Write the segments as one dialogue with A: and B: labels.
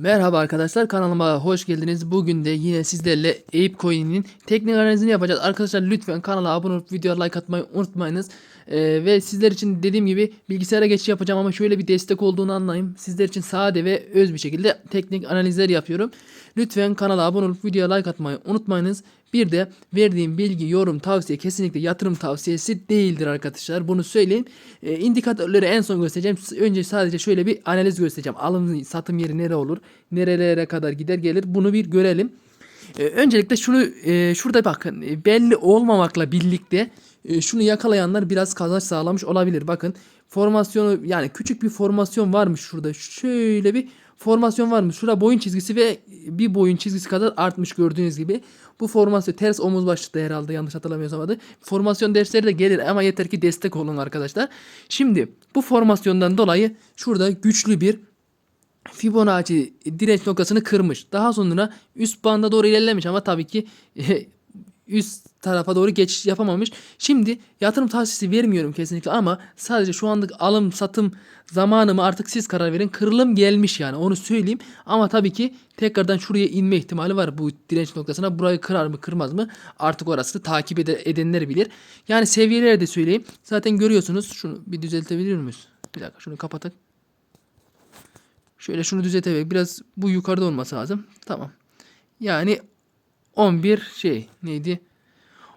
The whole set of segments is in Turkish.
A: Merhaba arkadaşlar kanalıma hoş geldiniz. Bugün de yine sizlerle ApeCoin'in teknik analizini yapacağız. Arkadaşlar lütfen kanala abone olup videoya like atmayı unutmayınız. Ee, ve sizler için dediğim gibi bilgisayara geçiş yapacağım ama şöyle bir destek olduğunu anlayın. Sizler için sade ve öz bir şekilde teknik analizler yapıyorum. Lütfen kanala abone olup videoya like atmayı unutmayınız. Bir de verdiğim bilgi, yorum, tavsiye kesinlikle yatırım tavsiyesi değildir arkadaşlar. Bunu söyleyeyim. Ee, indikatörleri en son göstereceğim. Önce sadece şöyle bir analiz göstereceğim. Alım satım yeri nere olur? Nerelere kadar gider gelir? Bunu bir görelim. Ee, öncelikle şunu e, şurada bakın e, belli olmamakla birlikte e, şunu yakalayanlar biraz kazanç sağlamış olabilir. Bakın formasyonu yani küçük bir formasyon varmış şurada. Şöyle bir formasyon varmış. Şurada boyun çizgisi ve bir boyun çizgisi kadar artmış gördüğünüz gibi. Bu formasyon ters omuz başlıkta herhalde yanlış hatırlamıyorsam adı. Formasyon dersleri de gelir ama yeter ki destek olun arkadaşlar. Şimdi bu formasyondan dolayı şurada güçlü bir Fibonacci direnç noktasını kırmış. Daha sonra üst banda doğru ilerlemiş ama tabii ki üst tarafa doğru geçiş yapamamış. Şimdi yatırım tavsiyesi vermiyorum kesinlikle ama sadece şu anlık alım satım zamanımı artık siz karar verin. Kırılım gelmiş yani onu söyleyeyim. Ama tabii ki tekrardan şuraya inme ihtimali var bu direnç noktasına. Burayı kırar mı kırmaz mı artık orası takip ede- edenler bilir. Yani seviyeleri de söyleyeyim. Zaten görüyorsunuz. Şunu bir düzeltebilir miyiz? Bir dakika şunu kapatık. Şöyle şunu düzeltelim. Biraz bu yukarıda olması lazım. Tamam. Yani 11 şey neydi?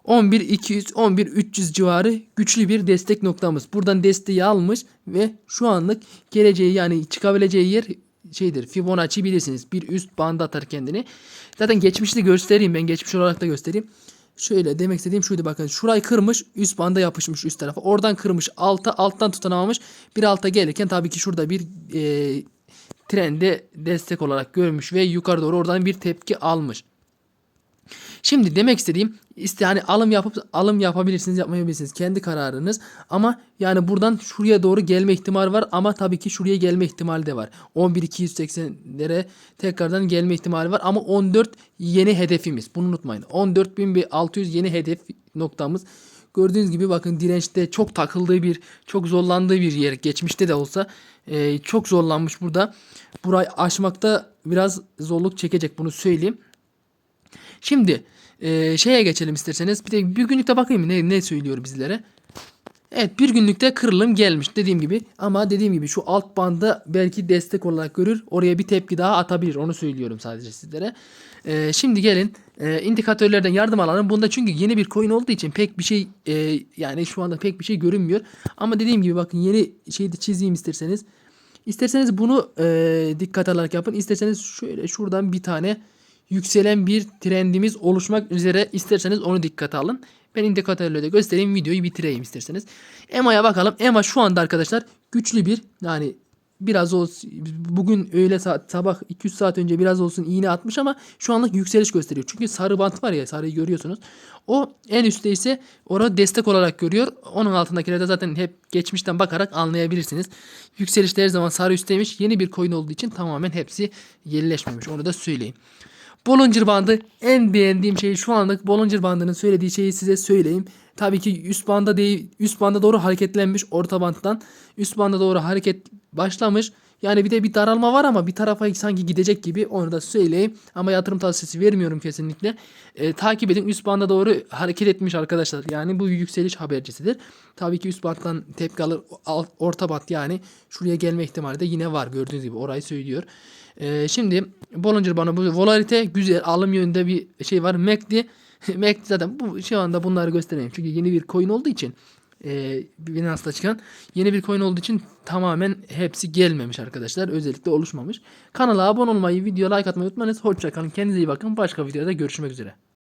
A: 11 200 11 300 civarı güçlü bir destek noktamız. Buradan desteği almış ve şu anlık geleceği yani çıkabileceği yer şeydir. Fibonacci bilirsiniz. Bir üst banda atar kendini. Zaten geçmişte göstereyim ben geçmiş olarak da göstereyim. Şöyle demek istediğim şuydu bakın. Şurayı kırmış üst banda yapışmış üst tarafa. Oradan kırmış alta alttan tutunamamış. Bir alta gelirken tabii ki şurada bir e, trende destek olarak görmüş ve yukarı doğru oradan bir tepki almış. Şimdi demek istediğim işte hani alım yapıp alım yapabilirsiniz yapmayabilirsiniz kendi kararınız ama yani buradan şuraya doğru gelme ihtimali var ama tabii ki şuraya gelme ihtimali de var. 11.280'lere tekrardan gelme ihtimali var ama 14 yeni hedefimiz bunu unutmayın. 14.600 yeni hedef noktamız. Gördüğünüz gibi bakın dirençte çok takıldığı bir çok zorlandığı bir yer geçmişte de olsa e, çok zorlanmış burada. Burayı aşmakta biraz zorluk çekecek bunu söyleyeyim. Şimdi e, şeye geçelim isterseniz. Bir de bir günlükte bakayım ne, ne söylüyor bizlere. Evet bir günlükte kırılım gelmiş dediğim gibi. Ama dediğim gibi şu alt banda belki destek olarak görür. Oraya bir tepki daha atabilir. Onu söylüyorum sadece sizlere. E, şimdi gelin e, indikatörlerden yardım alalım. Bunda çünkü yeni bir coin olduğu için pek bir şey e, yani şu anda pek bir şey görünmüyor. Ama dediğim gibi bakın yeni şeyi de çizeyim isterseniz. İsterseniz bunu e, dikkat alarak yapın. İsterseniz şöyle şuradan bir tane yükselen bir trendimiz oluşmak üzere isterseniz onu dikkate alın. Ben indikatörle de göstereyim videoyu bitireyim isterseniz. EMA'ya bakalım. EMA şu anda arkadaşlar güçlü bir yani biraz olsun bugün öğle saat sabah 200 saat önce biraz olsun iğne atmış ama şu anlık yükseliş gösteriyor. Çünkü sarı bant var ya sarıyı görüyorsunuz. O en üstte ise orada destek olarak görüyor. Onun altındakileri de zaten hep geçmişten bakarak anlayabilirsiniz. Yükselişte her zaman sarı üstteymiş. Yeni bir coin olduğu için tamamen hepsi yenileşmemiş. Onu da söyleyeyim. Bollinger bandı en beğendiğim şey şu anlık Bollinger bandının söylediği şeyi size söyleyeyim. Tabii ki üst banda değil, üst banda doğru hareketlenmiş orta banttan. Üst banda doğru hareket başlamış. Yani bir de bir daralma var ama bir tarafa sanki gidecek gibi onu da söyleyeyim. Ama yatırım tavsiyesi vermiyorum kesinlikle. Ee, takip edin üst banda doğru hareket etmiş arkadaşlar. Yani bu yükseliş habercisidir. Tabii ki üst banttan tepki alır. Alt, orta bant yani şuraya gelme ihtimali de yine var gördüğünüz gibi orayı söylüyor. Ee, şimdi Bollinger bana bu volatilite güzel alım yönünde bir şey var. MACD MACD zaten bu şu anda bunları göstereyim. Çünkü yeni bir coin olduğu için e, Binance'da çıkan yeni bir coin olduğu için tamamen hepsi gelmemiş arkadaşlar. Özellikle oluşmamış. Kanala abone olmayı, video like atmayı unutmayınız. Hoşçakalın. Kendinize iyi bakın. Başka videoda görüşmek üzere.